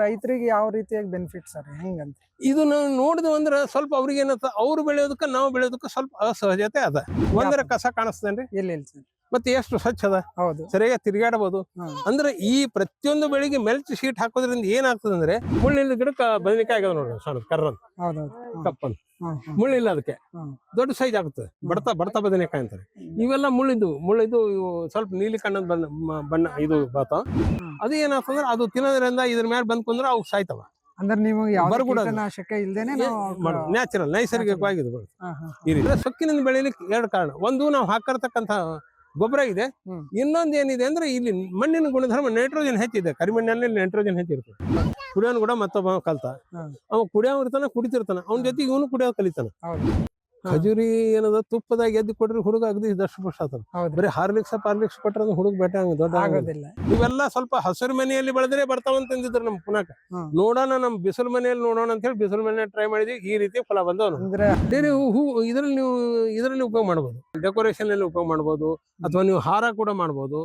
ರೈತರಿಗೆ ಯಾವ ರೀತಿಯಾಗಿ ಬೆನಿಫಿಟ್ ಸರ್? ಹೆಂಗಂತ ಇದು ನಾವು ನೋಡಿದ್ವಿ ಅಂದ್ರೆ ಸ್ವಲ್ಪ ಅವ್ರಿಗೆ ಏನತ್ತ ಅವ್ರು ಬೆಳೆಯೋದಕ್ಕೆ ನಾವು ಬೆಳೆಯೋದಕ್ಕೆ ಸ್ವಲ್ಪ ಅಸಹಜತೆ ಅದ. ಒಂದರ ಕಸ ಕಾಣಿಸ್ತೇನ್ರಿ ಇಲ್ಲ ಇಲ್ಲ ಸರ್. ಮತ್ತೆ ಎಷ್ಟು ಸ್ವಚ್ಛ ಅದ? ಹೌದು. ಸರಿಯಾಗಿ ತಿರುಗಾಡಬಹುದು. ಅಂದ್ರೆ ಈ ಪ್ರತಿಯೊಂದು ಬೆಳಿಗ್ಗೆ ಮೆಲ್ಚ್ ಶೀಟ್ ಹಾಕೋದ್ರಿಂದ ಏನಾಗ್ತದೆ ಅಂದ್ರೆ ಮುಳ್ಳಿಲ್ಲ ಗಿಡಕ್ಕೆ ಬದನೆಕಾಯಿ ಆಗ್ಯಾವ ನೋಡ್ರಿ ಸಣ್ಣ ಕರ್ರನ್ ಕಪ್ಪನ್ ಮುಳ್ಳಿಲ್ಲ ಅದಕ್ಕೆ. ದೊಡ್ಡ ಸೈಜ್ ಆಗುತ್ತೆ ಬಡತಾ ಬಡತಾ ಬದನೆಕಾಯಿ ಅಂತಾರೆ. ಇವೆಲ್ಲ ಮುಳ್ಳಿದ್ದು ಮುಳ್ಳಿದ್ದು ಇವು ಸ್ವಲ್ಪ ನೀಲಿ ಕಣ್ಣದ ಬಣ್ಣ ಬಣ್ಣ ಇದು ಬಾತ. ಅದು ಏನಾಗ್ತಂದ್ರೆ ಅದು ತಿನ್ನೋದ್ರಿಂದ ಇದ್ರ ಮೇಲೆ ಬಂದ್ ಕುಂದ್ರೆ ಅವು ಸಾಯ್ತವ. ಅಂದ್ರೆ ನೀವು. ಕೀಟನಾಶಕ ಇಲ್ದೇನೆ ನ್ಯಾಚುರಲ್ ನೈಸರ್ಗಿಕವಾಗಿ ಇದು ಬರುತ್ತೆ. ಹಾ, ಹಾ, ಈ ರೀತಿ. ಸೊಕ್ಕಿನಿಂದ ಬೆಳೀಲಿಕ್ಕೆ ಎರಡು ಕಾರಣ. ಒಂದು ನಾವು ಹಾಕಿರ್ತಕ್ಕಂಥ ಗೊಬ್ಬರ ಇದೆ. ಇನ್ನೊಂದು ಏನಿದೆ ಅಂದ್ರೆ ಇಲ್ಲಿ ಮಣ್ಣಿನ ಗುಣಧರ್ಮ ನೈಟ್ರೋಜನ್ ಹೆಚ್ಚಿದೆ. ಕರಿಮಣ್ಣಿನಲ್ಲಿ ನೈಟ್ರೋಜನ್ ಹೆಚ್ಚಿರ್ತದೆ ಕುಡಿಯೋನು ಕೂಡ ಮತ್ತೊಬ್ಬ ಕಲ್ತ. ಅವ ಕುಡಿಯೋ ಇರ್ತಾನ ಕುಡಿತಿರ್ತಾನ. ಅವನ ಜೊತೆ ಇವನು ಕುಡಿಯೋ ಕಲಿತಾನ. ಖಜೂರಿ ಏನದ ತುಪ್ಪದಾಗ ಎದ್ದು ಕೊಟ್ರಿ ಹುಡುಗ ಅಗದಿ ದಷ್ಟು ಬರೀ ಹಾರ್ಲಿಕ್ಸ್ ಪಾರ್ಲಿಕ್ಸ್ ಕೊಟ್ರೆ ಅದು ಹುಡುಗ ಬೆಟ್ಟ ದೊಡ್ಡ ಆಗೋದಿಲ್ಲ. ಇವೆಲ್ಲ ಸ್ವಲ್ಪ ಹಸಿರು ಮನೆಯಲ್ಲಿ ಬೆಳೆದ್ರೆ ಬರ್ತಾವಂತ ಅಂದಿದ್ರು ನಮ್ ಪುನಾಕ. ನೋಡೋಣ ನಮ್ ಬಿಸಿಲು ಮನೆಯಲ್ಲಿ ನೋಡೋಣ ಅಂತ ಹೇಳಿ ಬಿಸಿಲು ಮನೆ ಟ್ರೈ ಮಾಡಿದ್ವಿ. ಈ ರೀತಿ ಫಲ ಬಂದವನು. ಅಂದ್ರೆ ಬೇರೆ ಹೂ- ಹೂ ಇದ್ರಲ್ಲಿ ನೀವು ಇದ್ರಲ್ಲಿ ಉಪಯೋಗ ಮಾಡಬಹುದು ಡೆಕೋರೇಷನ್ ಅಲ್ಲಿ ಉಪಯೋಗ ಮಾಡಬಹುದು ಅಥವಾ ನೀವು ಹಾರ ಕೂಡ ಮಾಡಬಹುದು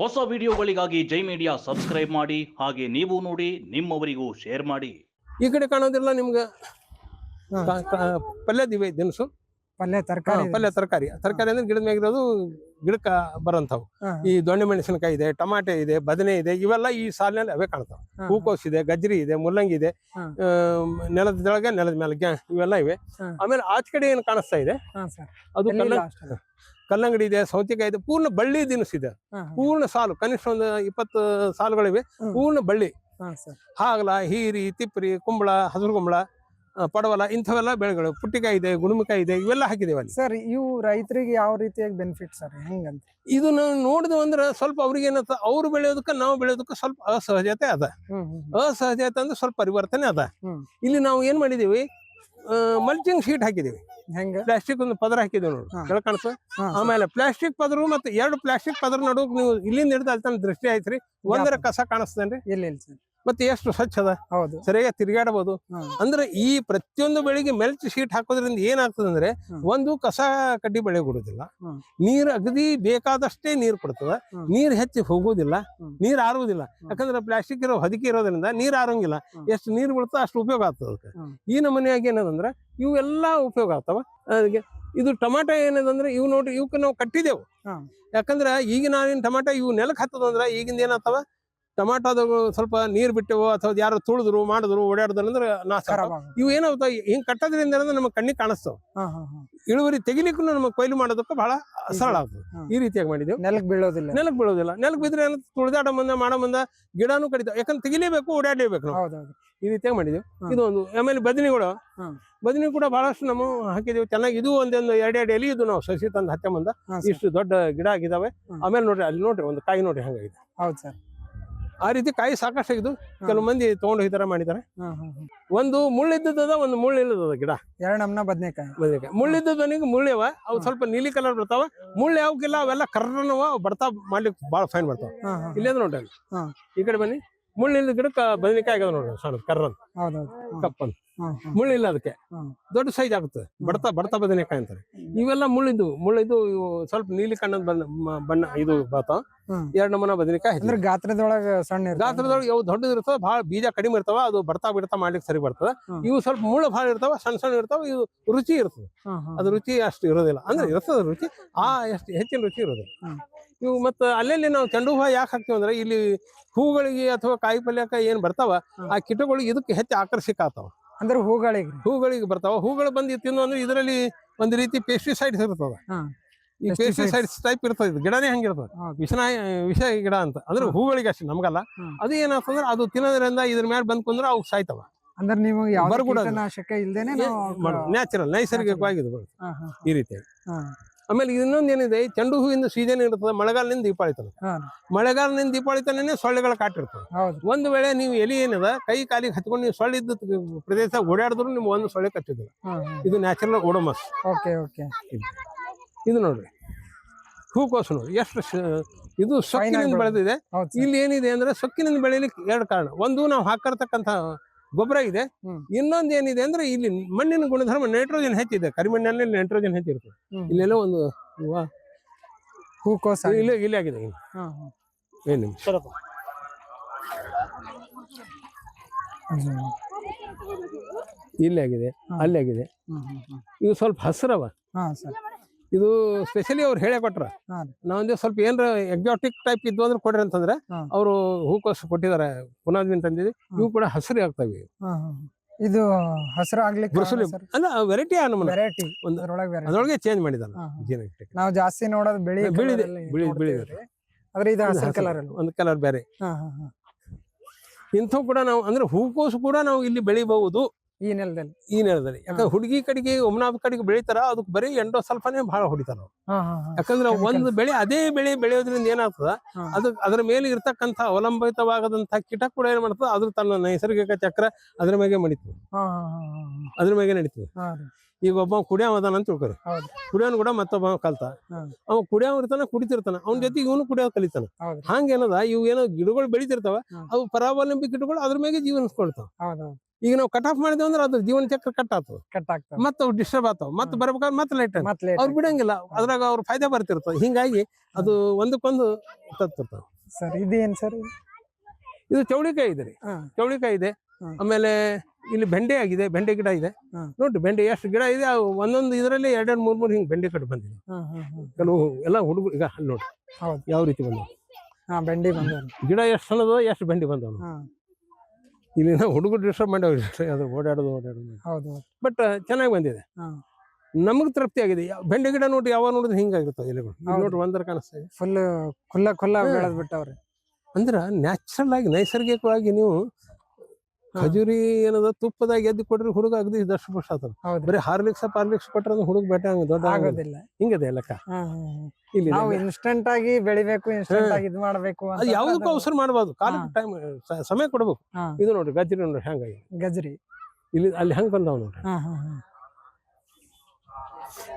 ಹೊಸ ವಿಡಿಯೋಗಳಿಗಾಗಿ ಜೈ ಮೀಡಿಯಾ ಸಬ್ಸ್ಕ್ರೈಬ್ ಮಾಡಿ ಹಾಗೆ ನೀವು ನೋಡಿ ನಿಮ್ಮವರಿಗೂ ಶೇರ್ ಮಾಡಿ. ಈ ಕಡೆ ಕಾಣೋದಿಲ್ಲ ನಿಮ್ಗೆ. ಪಲ್ಯದ ಇವೆ ದಿನಸು ಪಲ್ಯ ತರಕಾರಿ ಪಲ್ಯ ತರಕಾರಿ. ತರಕಾರಿ ಅಂದ್ರೆ ಗಿಡದ ಮ್ಯಾಗಿರೋದು ಗಿಡಕ್ಕ ಬರಂತವು ಈ ದೊಣ್ಣೆ ಮೆಣಸಿನಕಾಯಿ ಇದೆ ಟಮಾಟೆ ಇದೆ ಬದನೆ ಇದೆ ಇವೆಲ್ಲ ಈ ಸಾಲಿನಲ್ಲಿ ಅವೇ ಕಾಣ್ತಾವ. ಹೂಕೋಸ್ ಇದೆ ಗಜ್ರಿ ಇದೆ ಮುಲ್ಲಂಗಿ ಇದೆ ನೆಲದ ಕೆಳಗೆ ನೆಲದ ಮೇಲೆ ಇವೆಲ್ಲ ಇವೆ. ಆಮೇಲೆ ಆಚೆ ಕಡೆ ಏನು ಕಾಣಿಸ್ತಾ ಇದೆ? ಅದು? ಕಲ್ಲಂಗಡಿ ಇದೆ ಸೌತೆಕಾಯಿ ಇದೆ ಪೂರ್ಣ ಬಳ್ಳಿ ದಿನಸಿದೆ ಪೂರ್ಣ ಸಾಲು ಕನಿಷ್ಠ ಒಂದು ಇಪ್ಪತ್ತು ಸಾಲುಗಳಿವೆ. ಪೂರ್ಣ ಬಳ್ಳಿ. ಹಾಗಲ ಹೀರಿ ತಿಪ್ಪರಿ ಕುಂಬಳ ಹಸಿರು ಕುಂಬಳ ಪಡವಲ ಇಂಥವೆಲ್ಲ ಬೆಳೆಗಳು ಪುಟ್ಟಿಕಾಯಿ ಇದೆ ಗುಣಮಕಾಯಿ ಇದೆ ಇವೆಲ್ಲ ಹಾಕಿದೇವೆ ಅಲ್ಲಿ. ಸರ್ ಇವು ರೈತರಿಗೆ ಯಾವ ರೀತಿಯಾಗಿ ಬೆನಿಫಿಟ್ ಸರ್ ಹೆಂಗಂತ? ಇದು ನಾವು ನೋಡಿದ್ವಿ ಅಂದ್ರೆ ಸ್ವಲ್ಪ ಅವ್ರಿಗೆ ಏನತ್ತ ಅವ್ರು ಬೆಳೆಯೋದಕ್ಕೆ ನಾವು ಬೆಳೆಯೋದಕ್ಕೆ ಸ್ವಲ್ಪ ಅಸಹಜತೆ ಅದ. ಅಸಹಜತೆ ಅಂದ್ರೆ ಸ್ವಲ್ಪ ಪರಿವರ್ತನೆ ಅದ. ಇಲ್ಲಿ ನಾವು ಏನ್ ಮಾಡಿದೀವಿ? ಮಲ್ಚಿಂಗ್ ಶೀಟ್ ಹಾಕಿದೀವಿ. ಹೆಂಗ? ಪ್ಲಾಸ್ಟಿಕ್ ಒಂದು ಪದರ ಹಾಕಿದೀವಿ ನೋಡಿ. ಸರ್. ಆಮೇಲೆ ಪ್ಲಾಸ್ಟಿಕ್ ಪದರು ಮತ್ತೆ ಎರಡು ಪ್ಲಾಸ್ಟಿಕ್ ಪದರ ನಡುವೆ ನೀವು ಇಲ್ಲಿಂದ ಹಿಡಿದು ಅಲ್ಲಿ ದೃಷ್ಟಿ ಆಯ್ತ್ರಿ. ಒಂದರ ಕಸ ಕಾಣಿಸ್ತೇನ್ರಿ? ಇಲ್ಲ ಇಲ್ಲ ಸರ್. ಮತ್ತೆ ಎಷ್ಟು ಸ್ವಚ್ಛ ಅದ ಹೌದು ಸರಿಯಾಗಿ ತಿರುಗಾಡಬಹುದು. ಅಂದ್ರೆ ಈ ಪ್ರತಿಯೊಂದು ಬೆಳೆಗೆ ಮೆಲ್ಚ್ ಶೀಟ್ ಹಾಕೋದ್ರಿಂದ ಏನಾಗ್ತದೆ ಅಂದ್ರೆ ಒಂದು ಕಸ ಕಡ್ಡಿ ಬೆಳೆ ಕೊಡುದಿಲ್ಲ. ನೀರ್ ಅಗದಿ ಬೇಕಾದಷ್ಟೇ ನೀರ್ ಕೊಡ್ತದ. ನೀರ್ ಹೆಚ್ಚಿ ಹೋಗುದಿಲ್ಲ. ನೀರ್ ಆರುವುದಿಲ್ಲ ಯಾಕಂದ್ರೆ ಪ್ಲಾಸ್ಟಿಕ್ ಇರೋ ಹೊದಿಕೆ ಇರೋದ್ರಿಂದ ನೀರ್ ಆರಂಗಿಲ್ಲ. ಎಷ್ಟು ನೀರ್ ಬೀಳ್ತೋ ಅಷ್ಟು ಉಪಯೋಗ ಆಗ್ತದ ಅದಕ್ಕೆ. ಈ ನಮೂನೆಯಾಗಿ ಏನದಂದ್ರೆ ಇವೆಲ್ಲ ಉಪಯೋಗ ಆಗ್ತಾವ ಅದಕ್ಕೆ ಇದು ಟೊಮಾಟೊ ಏನದಂದ್ರೆ ಇವು ನೋಡ್ರಿ ಇವಕ್ಕೆ ನಾವು ಕಟ್ಟಿದೆವು. ಯಾಕಂದ್ರೆ ಈಗಿನ ನಾಳಿನ ಟೊಮಾಟೊ ಇವು ನೆಲಕ್ಕೆ ಹತ್ತದಂದ್ರೆ ಈಗಿಂದ ಏನಾಗ್ತಾವ ಟೊಮಾಟೋದ ಸ್ವಲ್ಪ ನೀರ್ ಬಿಟ್ಟೆವು ಅಥವಾ ಯಾರು ತುಳಿದ್ರು ಮಾಡಿದ್ರು ಓಡಾಡಿದ್ರು ಅಂದ್ರೆ ನಾಶ. ಇವು ಏನಾಗ್ತಾವ ಹಿಂಗ್ ಕಟ್ಟೋದ್ರಿಂದ ಏನಂದ್ರೆ ನಮ್ಮ ಕಣ್ಣಿಗೆ ಕಾಣಿಸ್ತಾವ. ಇಳುವರಿ ತೆಗಿಲಿಕ್ಕೂ ನಮಗೆ ಕೊಯ್ಲು ಮಾಡೋದಕ್ಕೆ ಬಹಳ ಸರಳ ಆಗ್ತದೆ ಈ ರೀತಿಯಾಗಿ ಮಾಡಿದೆವು. ನೆಲಕ್ಕೆ ಬೀಳೋದಿಲ್ಲ. ನೆಲಕ್ಕೆ ಬೀಳೋದಿಲ್ಲ. ನೆಲಕ್ಕೆ ಬಿದ್ರೆ ಏನಂತ ತುಳಿದಾಡ ಮುಂದೆ ಮಾಡೋ ಮುಂದೆ ಗಿಡನೂ ಕಡಿತಾವ. ಯಾಕಂದ್ರೆ ತೆಗಿಲೇಬೇಕು ಓಡಾಡಲೇಬೇಕು ನಾವು. ಈ ರೀತಿಯಾಗಿ ಮಾಡಿದೆವು. ಇದೊಂದು ಇದು ಒಂದು ಆಮೇಲೆ ಬದನಿಗಳು. ಬದನಿ ಕೂಡ ಬಹಳಷ್ಟು ನಮ್ಮ ಹಾಕಿದೀವಿ. ಚೆನ್ನಾಗಿ ಇದು ಒಂದೊಂದು ಎರಡೆರಡು ಎಲಿ ಇದು ನಾವು ಸಸಿ ತಂದು ಹತ್ತೆ ಮುಂದೆ ಇಷ್ಟು ದೊಡ್ಡ ಗಿಡ ಆಗಿದಾವೆ. ಆಮೇಲೆ ನೋಡ್ರಿ ಅಲ್ಲಿ ನೋಡ್ರಿ ಒಂದು ಕಾಯಿ ನೋಡ್ರಿ ಹಂಗಾಗಿದೆ. ಹೌದು ಸರ್. ಆ ರೀತಿ ಕಾಯಿ ಸಾಕಷ್ಟು ಆಗಿದ್ದು ಕೆಲವು ಮಂದಿ ತಗೊಂಡು ಈ ತರ ಮಾಡಿದ್ದಾರೆ. ಒಂದು ಮುಳ್ಳಿದ್ದದ ಒಂದು ಮುಳ್ಳು ಇಲ್ಲದ ಗಿಡ. ಎರಡು ನಮ್ನ ಬದ್ನೆಕಾಯಿ. ಬದನೆಕಾಯಿ. ಮುಳ್ಳಿದ್ದದನಿಗೆ ಮುಳ್ಳ್ಯವ ಅವು ಸ್ವಲ್ಪ ನೀಲಿ ಕಲರ್ ಬರ್ತಾವ. ಮುಳ್ಳು ಯಾವಕ್ಕಿಲ್ಲ ಅವೆಲ್ಲ ಕರ್ರನವ ಬರ್ತಾ ಮಾಡ್ಲಿಕ್ಕೆ ಭಾಳ ಫೈನ್ ಬರ್ತಾವ ಇಲ್ಲೇ ನೋಡ್ರಿ ಈ ಕಡೆ ಬನ್ನಿ. ಮುಳ್ಳಿಲ್ಲದ ಗಿಡಕ್ಕೆ ಬದನೆಕಾಯಿ ಆಗ್ಯದ ನೋಡ್ರಿ ಸಣ್ಣ ಕರ್ರನ್. ಕಪ್ಪನ್. ಮುಳ್ಳಿಲ್ಲ ಅದಕ್ಕೆ. ದೊಡ್ಡ ಸೈಜ್ ಆಗುತ್ತೆ. ಬಡ್ತಾ ಬಡ್ತಾ ಬದನೆಕಾಯಿ ಅಂತಾರೆ. ಇವೆಲ್ಲ ಮುಳ್ಳಿದ್ದು ಮುಳ್ಳಿದ್ದು ಇವು ಸ್ವಲ್ಪ ನೀಲಿ ಕಣ್ಣದ ಬಣ್ಣ ಬಣ್ಣ ಇದು ಬಾತ. ಎರಡು ನಮೂನ ಬದನೆಕಾಯಿ ಅಂದ್ರೆ ಗಾತ್ರದೊಳಗ ಸಣ್ಣ. ಗಾತ್ರದೊಳಗೆ ಯಾವ ದೊಡ್ಡದು ಬಹಳ ಬೀಜ ಕಡಿಮೆ ಇರ್ತಾವ ಅದು ಬರ್ತಾ ಬಿಡ್ತಾ ಮಾಡ್ಲಿಕ್ಕೆ ಸರಿ ಬರ್ತದ. ಇವು ಸ್ವಲ್ಪ ಮುಳ್ಳು ಬಹಳ ಇರ್ತಾವ ಸಣ್ಣ ಸಣ್ಣ ಇರ್ತಾವ ಇವು ರುಚಿ ಇರ್ತದೆ. ಅದು ರುಚಿ ಅಷ್ಟು ಇರೋದಿಲ್ಲ. ಅಂದ್ರೆ ಇರ್ತದ ರುಚಿ ಆ ಎಷ್ಟು ಹೆಚ್ಚಿನ ರುಚಿ ಇರೋದಿಲ್ಲ. ಇವು ಮತ್ತೆ ಅಲ್ಲಲ್ಲಿ ನಾವು ಚೆಂಡು ಹೂವು ಯಾಕೆ ಹಾಕ್ತೀವಿ ಅಂದ್ರೆ ಇಲ್ಲಿ ಹೂಗಳಿಗೆ ಅಥವಾ ಕಾಯಿ ಪಲ್ಯಕ್ಕೆ ಏನ್ ಬರ್ತಾವ ಆ ಕಿಟಗಳು ಇದಕ್ಕೆ ಹೆಚ್ಚು ಆಕರ್ಷಕ ಆಗ್ತಾವ. ಅಂದ್ರೆ ಹೂಗಳಿಗೆ ಹೂಗಳಿಗೆ ಬರ್ತಾವ. ಹೂಗಳು ಬಂದು ತಿನ್ನು ಅಂದ್ರೆ ಇದರಲ್ಲಿ ಒಂದು ರೀತಿ ಪೆಸ್ಟಿಸೈಡ್ಸ್ ಇರ್ತದ. ಈ. ಪೆಸ್ಟಿಸೈಡ್ಸ್ ಟೈಪ್ ಇರ್ತದೆ ಇದು. ಗಿಡನೇ ಹಂಗಿರ್ತದೆ ವಿಷನ ವಿಷ ಗಿಡ ಅಂತ. ಅಂದ್ರೆ. ಹೂಗಳಿಗೆ ಅಷ್ಟೇ ನಮ್ಗಲ್ಲ. ಅದು ಏನಾಗ್ತಂದ್ರೆ ಅದು ತಿನ್ನೋದ್ರಿಂದ ಇದ್ರ ಮೇಲೆ ಬಂದ್ ಕುಂದ್ರೆ ಅವು ಸಾಯ್ತವ. ಅಂದ್ರೆ ನೀವು ಯಾವ ಬರ್ಗುಡೋದು. ಕೀಟನಾಶಕ ಇಲ್ದೇನೆ ನ್ಯಾಚುರಲ್ ನೈಸರ್ಗಿಕವಾಗಿ ಇದು ಬರುತ್ತೆ. ಈ ರೀತಿ ಹಾ, ಆಮೇಲೆ ಇನ್ನೊಂದು ಏನಿದೆ ಚೆಂಡು ಹೂವಿಂದ ಸೀಸನ್ ಇರ್ತದೆ ಮಳೆಗಾಲದಿಂದ ದೀಪಾವಳಿ ತನಕ ಮಳೆಗಾಲದಿಂದ ದೀಪಾವಳಿ ತನಕ ಸೊಳ್ಳೆಗಳ ಕಾಟಿರ್ತದೆ. ಒಂದು ವೇಳೆ ನೀವು ಎಲಿ ಏನದ ಕೈ ಕಾಲಿಗೆ ಹತ್ಕೊಂಡು ನೀವು ಸೊಳ್ಳೆ ಇದ್ದ ಪ್ರದೇಶ ಓಡಾಡಿದ್ರು ನಿಮ್ಗೆ ಒಂದು ಸೊಳ್ಳೆ ಕಚ್ಚಿದಿಲ್ಲ ಹಾ. ಇದು ನ್ಯಾಚುರಲ್ ಓಡೋಮಸ್. Okay okay. ಇದು. ನೋಡ್ರಿ. ಹೂಕೋಸು ನೋಡಿ ಎಷ್ಟು ಇದು ಸೊಕ್ಕಿನಿಂದ ಬೆಳೆದಿದೆ. ಇಲ್ಲಿ ಏನಿದೆ ಅಂದ್ರೆ ಸೊಕ್ಕಿನಿಂದ ಬೆಳಿಲಿಕ್ಕೆ ಎರಡು ಕಾರಣ. ಒಂದು ನಾವು ಹಾಕಿರ್ತಕ್ಕಂಥ ಗೊಬ್ಬರ ಇದೆ ಇನ್ನೊಂದು ಏನಿದೆ ಅಂದ್ರೆ ಇಲ್ಲಿ ಮಣ್ಣಿನ ಗುಣಧರ್ಮ ನೈಟ್ರೋಜನ್ ಹೆಚ್ಚಿದೆ. ಕರಿಮಣ್ಣಿನಲ್ಲಿ ನೈಟ್ರೋಜನ್ ಹೆಚ್ಚಿರುತ್ತೆ. ಇಲ್ಲೆಲ್ಲ ಒಂದು ಹೂಕೋಸ ಇಲ್ಲೇ ಇಲ್ಲೇ ಆಗಿದೆ. ಏನ್. ಇಲ್ಲಿ ಆಗಿದೆ ಅಲ್ಲೇ ಆಗಿದೆ. ಇವು ಸ್ವಲ್ಪ ಹಸಿರವ. ಹಾ ಸರ್. ಇದು ಸ್ಪೆಷಲಿ ಅವ್ರು ಹೇಳೇ ಕೊಟ್ರ. ನಾವೊಂದೇ ಸ್ವಲ್ಪ ಏನ್ರ ಎಕ್ಸಾಟಿಕ್ ಟೈಪ್ ಇದ್ವು ಅಂದ್ರೆ ಕೊಡ್ರಿ ಅಂತಂದ್ರೆ ಅವರು ಹೂಕೋಸು ಕೊಟ್ಟಿದ್ದಾರೆ ಪುನಾದಿನ ತಂದಿದ್ವಿ ಇವು ಕೂಡ ಹಸಿರು ಆಗ್ತವೆ. ಇದು ಹಸಿರು ಆಗ್ಲಿಕ್ಕೆ ಬುರುಸುಲಿ ಅಲ್ಲ ವೆರೈಟಿ ವೆರೈಟಿ ಒಂದರೊಳಗೆ ಅದ್ರೊಳಗೆ ಚೇಂಜ್ ಮಾಡಿದಲ್ಲ. ಜೀನಟಿಕ್ ನಾವು ಜಾಸ್ತಿ ನೋಡೋದು ಬಿಳಿ ಬಿಳಿದೆ, ಬಿಳಿ-. ಆದ್ರೆ ಇದು ಹಸಿರು ಕಲರ್ ಒಂದು ಕಲರ್ ಬೇರೆ. ಇಂಥವು ಕೂಡ ನಾವು ಅಂದ್ರೆ ಹೂಕೋಸು ಕೂಡ ನಾವು ಇಲ್ಲಿ ಬೆಳಿಬಹುದು. ಈ ನೆಲದಲ್ಲಿ. ಈ ನೆಲದಲ್ಲಿ. ಯಾಕಂದ್ರೆ ಹುಡುಗಿ ಕಡೆಗೆ ಒಮ್ನಾಬ್ ಕಡೆಗೆ ಬೆಳಿತಾರ ಅದಕ್ಕೆ ಬರೀ ಎಂಡೋ ಸ್ವಲ್ಪನೇ ಬಹಳ ಹೊಡಿತಾರ ಯಾಕಂದ್ರೆ. ಒಂದು ಬೆಳೆ ಅದೇ ಬೆಳೆ ಬೆಳೆಯೋದ್ರಿಂದ ಏನಾಗ್ತದ. ಅದು ಅದ್ರ ಮೇಲೆ ಇರ್ತಕ್ಕಂಥ ಅವಲಂಬಿತವಾಗದಂತ ಕೀಟ ಕೂಡ ಏನ್ ಮಾಡ್ತದ ಅದ್ರ ತನ್ನ ನೈಸರ್ಗಿಕ ಚಕ್ರ ಅದ್ರ ಮೇಲೆ ಹಾ ಅದ್ರ ಮೇಲೆ ನಡೀತದೆ. ಈಗ ಒಬ್ಬ ಕುಡಿಯವ ಅದಾನ ಅಂತ ತಿಳ್ಕೊರಿ. ಕುಡಿಯೋನ್ ಕೂಡ ಮತ್ತೊಬ್ಬ ಕಲ್ತ. ಅವ ಕುಡಿಯವ ಇರ್ತಾನ ಕುಡಿತಿರ್ತಾನ. ಅವ್ನ ಜೊತೆ ಇವನು ಕುಡಿಯೋದು ಕಲಿತಾನ. ಹಂಗೇನದ ಇವು ಏನೋ ಗಿಡಗಳು ಬೆಳಿತಿರ್ತಾವ ಅವು ಪರಾವಲಂಬಿ ಗಿಡಗಳು ಅದ್ರ ಮೇಲೆ ಜೀವನಿಸ್ಕೊಳ್ತಾವ. ಈಗ ನಾವು ಕಟ್ ಆಫ್ ಮಾಡಿದ್ವಿ ಅಂದ್ರೆ ಅದ್ರ ಜೀವನ ಚಕ್ರ ಕಟ್ ಆತು ಕಟ್ ಆಗ್ತದೆ. ಮತ್ತೆ ಅವು ಡಿಸ್ಟರ್ಬ್ ಆಗ್ತಾವ. ಮತ್ತೆ. ಬರ್ಬೇಕಾದ್ರೆ ಮತ್ತೆ ಲೇಟ್ ಮತ್ತೆ ಲೇಟ್ ಅವ್ರು ಬಿಡಂಗಿಲ್ಲ. ಅದ್ರಾಗ ಅವ್ರ ಫಾಯ್ದೆ ಬರ್ತಿರ್ತದೆ. ಹಿಂಗಾಗಿ ಅದು ಒಂದಕ್ಕೊಂದು ತತ್ತಿರ್ತಾವ ಸರ್ ಇದೇನ್ ಸರ್ ಇದು? ಚೌಳಿಕಾಯಿ ಇದೆ ರೀ. ಚೌಳಿಕಾಯಿ ಇದೆ. ಆಮೇಲೆ ಇಲ್ಲಿ ಬೆಂಡೆ ಆಗಿದೆ. ಬೆಂಡೆ ಗಿಡ ಇದೆ. ನೋಡಿ ನೋಡ್ರಿ ಬೆಂಡೆ ಎಷ್ಟು ಗಿಡ ಇದೆ. ಒಂದೊಂದು ಇದರಲ್ಲಿ ಎರಡೆರಡು ಮೂರ್ ಮೂರ್ ಹಿಂಗ್ ಬೆಂಡೆ ಕಟ್ಟು ಬಂದಿದೆ. ಕೆಲವು ಎಲ್ಲ ಹುಡುಗರು ಈಗ ನೋಡಿ ನೋಡ್ರಿ ಯಾವ ರೀತಿ ಬಂದವು? ಬೆಂಡೆ ಬೆಂಡಿ ಬಂದ ಗಿಡ ಎಷ್ಟು ಸಣ್ಣದ ಎಷ್ಟು ಬೆಂಡೆ ಬಂದವು. ಹಾ ಇಲ್ಲಿ ನಾವು ಹುಡುಗರು ಡಿಸ್ಟರ್ಬ್ ಮಾಡ್ಯಾವ ಅದು ಓಡಾಡೋದು ಓಡಾಡೋದು ಹೌದು ಬಟ್ ಚೆನ್ನಾಗಿ ಬಂದಿದೆ. ನಮಗೆ ತೃಪ್ತಿ ಆಗಿದೆ. ಬೆಂಡೆ ಗಿಡ ನೋಡಿ ಯಾವಾಗ ನೋಡಿದ್ರೆ ಹಿಂಗಾಗಿರ್ತದೆ ಎಲೆಗಳು. ನೋಡ್ರಿ ಒಂದರ ಕನಸು ಫುಲ್ ಕೊಲ್ಲ ಕೊಲ್ಲ ಹಾ. ಅಂದ್ರೆ ಬಿಟ್ಟವ್ರಿ ಅಂದ್ರ ನ್ಯಾಚುರಲ್ ಆಗಿ ನೈಸರ್ಗಿಕವಾಗಿ ನೀವು. ಖಜೂರಿ ಏನದ ತುಪ್ಪದಾಗ ಎದ್ದು ಕೊಟ್ರಿ ಹುಡುಗ ಅಗದಿ ದರ್ಶ ಪುರುಷ ಆತದ ಬರೀ ಹಾರ್ಲಿಕ್ಸ್ ಪಾರ್ಲಿಕ್ಸ್ ಕೊಟ್ರ ಹುಡುಗ ಬೇಟ ಹಂಗ ದೊಡ್ಡ ಆಗೋದಿಲ್ಲ. ಹಿಂಗದೆ ಲೆಕ್ಕ. ಇಲ್ಲಿ ನಾವು ಇನ್ಸ್ಟೆಂಟ್ ಆಗಿ ಬೆಳಿಬೇಕು ಇನ್ಸ್ಟೆಂಟ್ ಆಗಿ ಇದು ಮಾಡಬೇಕು ಅದು ಯಾವುದಕ್ಕೂ ಅದು- ಅವಸರ ಮಾಡಬಾರ್ದು. ಕಾಲಕ್ಕೆ ಟೈಮ್ ಸಮಯ ಕೊಡಬೇಕು. ಇದು ನೋಡ್ರಿ ಗಜ್ರಿ ನೋಡ್ರಿ ಹಂಗಾಗಿ ಗಜ್ರಿ ಇಲ್ಲಿ ಅಲ್ಲಿ ಹೆಂಗ್ ಬಂದಾವ್ ನೋಡ್ರಿ?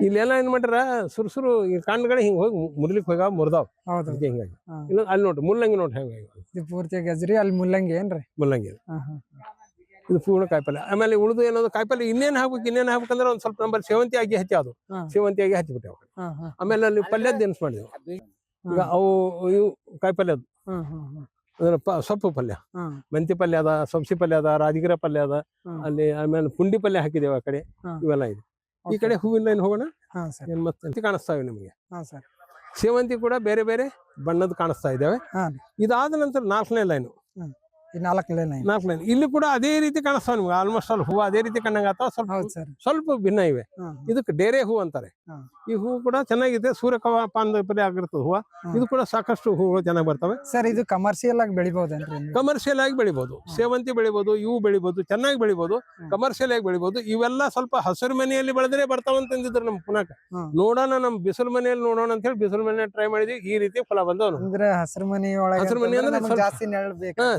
ಇಲ್ಲೆಲ್ಲ ಏನ್ ಮಾಡ್ಯಾರ? ಸುರ್ಸುರು ಈ ಕಾಂಡ್ಗಳು ಹಿಂಗ್ ಹೋಗಿ ಮುರ್ಲಿಕ್ ಹೋಗ ಮುರ್ದಾವ್. ಹೌದು. ಅದಕ್ಕೆ ಹಿಂಗಾಗಿ. ಇಲ್ಲ ಅಲ್ಲಿ ನೋಡ್ರಿ ಮುಲ್ಲಂಗಿ ನೋಡ್ರಿ ಹೆಂಗಾಗಿ ಇದು ಪೂರ್ತಿ ಗಜ್ರಿ ಅಲ್ಲಿ ಮುಲ್ಲಂಗಿ ಏನ್ರಿ? ಮುಲ್ಲಂಗಿ ಇದು. ಹಾ ಹಾ. ಇದು ಪೂರ್ಣ ಕಾಯಿಪಲ್ಲೆ. ಆಮೇಲೆ ಉಳಿದು ಏನದು ಕಾಯಿಪಲ್ಲೆ ಇನ್ನೇನ್ ಹಾಕ್ಬೇಕು ಇನ್ನೇನ್ ಹಾಕ್ಬೇಕಂದ್ರೆ ಒಂದ್ ಸ್ವಲ್ಪ ನಂಬರ್ ಸೇವಂತಿ ಆಗಿ ಹಚ್ಚಿ ಅದು. ಹಾ. ಸೇವಂತಿ ಆಗಿ ಹಚ್ಚಿಬಿಟ್ಟೆವು ಹಾ ಹಾ. ಆಮೇಲೆ ಅಲ್ಲಿ ಪಲ್ಯದ ನೆನ್ಸ್ ಮಾಡಿದೆವು. ಈಗ ಅವು ಇವು ಕಾಯಿಪಲ್ಯ ಅದು. ಹಾ ಹಾ ಹಾ. ಅಂದ್ರೆ ಪ- ಸೊಪ್ಪು ಪಲ್ಯ. ಹಾ. ಮೆಂತಿ ಪಲ್ಯ ಅದ ಸಬ್ಸಿ ಪಲ್ಯ ಅದ ರಾಜಗಿರ ಪಲ್ಯ ಅದ. ಅಲ್ಲಿ ಆಮೇಲೆ ಪುಂಡಿ ಪಲ್ಯ ಹಾಕಿದೇವೆ ಆ ಕಡೆ. ಹಾ. ಇವೆಲ್ಲ ಇದೆ. ಈ ಕಡೆ ಹೂವಿನ ಲೈನ್ ಹೋಗೋಣ. ಹಾ ಸರ್. ಮತ್ತೆ? ಕಾಣಿಸ್ತಾವೆ ನಿಮಗೆ? ಹಾ ಸರ್. ಸೇವಂತಿ ಕೂಡ ಬೇರೆ ಬೇರೆ ಬಣ್ಣದ ಕಾಣಿಸ್ತಾ ಇದ್ದಾವೆ. ಇದಾದ ನಂತರ ನಾಲ್ಕನೇ ಲೈನ್ ಈ ನಾಲ್ಕನೇ ಲೈನ್ ನಾಲ್ಕು ಲೈನ್ ಇಲ್ಲಿ ಕೂಡ ಅದೇ ರೀತಿ ಕಾಣಿಸ್ತಾವ ನಿಮ್ಗೆ. ಆಲ್ಮೋಸ್ಟ್ ಅಲ್ಲಿ ಹೂವು ಅದೇ ರೀತಿ ಕಂಡಂಗ ಸ್ವಲ್ಪ ಸರ್. ಸ್ವಲ್ಪ ಭಿನ್ನ ಇವೆ. ಇದಕ್ಕೆ ಡೇರೆ ಹೂ ಅಂತಾರೆ. ಈ ಹೂ ಕೂಡ ಚೆನ್ನಾಗಿದೆ. ಸೂರ್ಯಕವ ಪಾನದ ಪರಿ ಆಗಿರ್ತದೆ ಹೂವು. ಇದು ಕೂಡ ಸಾಕಷ್ಟು ಹೂಗಳು ಚೆನ್ನಾಗಿ ಬರ್ತವೆ. ಸರ್ ಇದು ಕಮರ್ಷಿಯಲ್ ಆಗಿ ಬೆಳಿಬಹುದು? ಕಮರ್ಷಿಯಲ್ ಆಗಿ ಬೆಳಿಬಹುದು ಸೇವಂತಿ ಬೆಳಿಬಹುದು ಇವು ಬೆಳಿಬಹುದು ಚೆನ್ನಾಗಿ ಬೆಳಿಬಹುದು. ಕಮರ್ಷಿಯಲ್ ಆಗಿ ಬೆಳಿಬಹುದು ಇವೆಲ್ಲ ಸ್ವಲ್ಪ ಹಸಿರು ಮನೆಯಲ್ಲಿ ಬೆಳೆದ್ರೆ ಬರ್ತಾವಂತಂದಿದ್ರು ನಮ್ ಪುನಃ. ನೋಡೋಣ ನಮ್ ಬಿಸಿಲು ಮನೆಯಲ್ಲಿ ನೋಡೋಣ ಅಂತ ಹೇಳಿ ಬಿಸಿಲು ಮನೆ ಟ್ರೈ ಮಾಡಿದ್ವಿ. ಈ ರೀತಿ ಫಲ ಬಂದವನು. ಅಂದ್ರೆ ಹಸಿರು ಮನೆಯೊಳಗೆ ಹಸಿರು ಮನೆ ಅಂದ್ರೆ ಸ್ವಲ್ಪ- ಜಾಸ್ತಿ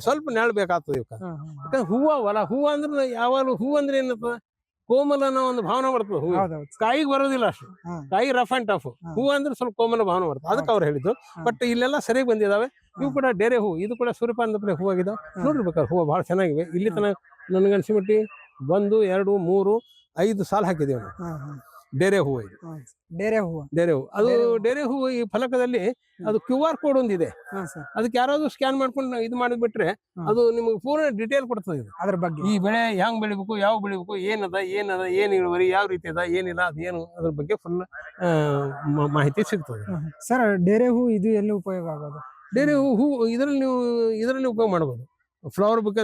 ಸ್ವಲ್ಪ ಬೇಕಾಗ್ತದೆ ಇವಕ್ಕ. ಯಾಕಂದ್ರೆ ಹೂವ ಅವಲ್ಲ ಹೂವ ಅಂದ್ರೆ ಯಾವಾಗ ಹೂ ಅಂದ್ರೆ ಏನಪ್ಪ ಕೋಮಲ ಅನ್ನೋ ಒಂದು ಭಾವನೆ ಬರ್ತದೆ ಹೂ ಕಾಯಿಗೆ ಬರೋದಿಲ್ಲ ಅಷ್ಟು. ಕಾಯಿ ರಫ್ ಅಂಡ್ ಟಫ್ ಹಾ. ಅಂದ್ರೆ ಸ್ವಲ್ಪ ಕೋಮಲ ಭಾವನೆ ಬರ್ತದೆ. ಅದಕ್ಕೆ ಅವ್ರು ಹೇಳಿದ್ದು. ಬಟ್ ಇಲ್ಲೆಲ್ಲ ಸರಿಯಾಗಿ ಬಂದಿದಾವೆ. ಇವು ಕೂಡ ಡೇರೆ ಹೂ. ಇದು ಕೂಡ ಸೂರ್ಯಪಾನದ ಪಡೆ ಹೂ ಆಗಿದಾವೆ. ಹಾ. ನೋಡಿರ್ಬೇಕಾದ್ರೆ ಹೂವು ಬಹಳ ಚೆನ್ನಾಗಿವೆ. ಇಲ್ಲಿ ತನಕ ತನಕ ನನಗನ್ಸಿಬಿಟ್ಟು ಒಂದು ಎರಡು ಮೂರು ಐದು ಸಾಲ ಹಾಕಿದೀವಿ ನಾವು. ಡೇರೆ ಹೂವು ಇದು. ಡೇರೆ ಹೂವು. ಡೇರೆ ಹೂವು. ಅದು ಡೇರೆ ಹೂವು. ಈ ಫಲಕದಲ್ಲಿ ಅದು ಕ್ಯೂ ಆರ್ ಕೋಡ್ ಒಂದಿದೆ. ಹಾ ಸರ್. ಅದಕ್ಕೆ ಯಾರಾದ್ರೂ ಸ್ಕ್ಯಾನ್ ಮಾಡ್ಕೊಂಡು ಇದು ಮಾಡಿದ್ಬಿಟ್ರೆ ಅದು ನಿಮಗೆ ಪೂರ್ಣ ಡಿಟೇಲ್ ಕೊಡ್ತದೆ ಇದು. ಅದ್ರ ಬಗ್ಗೆ. ಈ ಬೆಳೆ ಹೆಂಗ್ ಬೆಳಿಬೇಕು ಯಾವ ಬೆಳಿಬೇಕು ಏನದ ಏನದ ಏನ್ ಇಳುವರಿ ಯಾವ ರೀತಿ ಅದ ಏನಿಲ್ಲ ಅದೇನು ಅದ್ರ ಬಗ್ಗೆ ಫುಲ್ ಮಾಹಿತಿ ಸಿಗ್ತದೆ. ಸರ್ ಡೇರೆ ಹೂವು ಇದು ಎಲ್ಲಿ ಉಪಯೋಗ ಆಗೋದು? ಡೇರೆ ಹೂವು ಹೂ ಇದರಲ್ಲಿ ನೀವು ಇದರಲ್ಲಿ ಉಪಯೋಗ ಮಾಡಬಹುದು ಫ್ಲವರ್ ಬುಕ್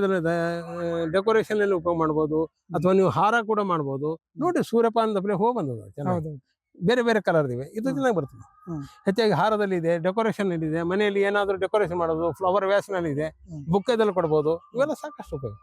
ಡೆಕೋರೇಷನ್ ಅಲ್ಲಿ ಉಪಯೋಗ ಮಾಡಬಹುದು ಅಥವಾ ನೀವು ಹಾರ ಕೂಡ ಮಾಡಬಹುದು ನೋಡಿ ಸೂರ್ಯಪಾನದ ಬೆಳೆ ಹೂ ಬಂದದ ಚೆನ್ನಾಗಿ. ಬೇರೆ ಬೇರೆ ಕಲರ್ ಇವೆ ಇದು. ಚೆನ್ನಾಗಿ ಬರ್ತದೆ. ಹೆಚ್ಚಾಗಿ ಹಾರದಲ್ಲಿ ಇದೆ ಡೆಕೋರೇಷನ್ ಅಲ್ಲಿ ಇದೆ ಮನೆಯಲ್ಲಿ ಏನಾದ್ರೂ ಡೆಕೋರೇಷನ್ ಮಾಡೋದು ಫ್ಲವರ್ ವ್ಯಾಸ್ನಲ್ಲಿ ಇದೆ. ಬುಕ್ಕದಲ್ಲಿ ಕೊಡಬಹುದು ಇವೆಲ್ಲ ಸಾಕಷ್ಟು ಉಪಯೋಗ.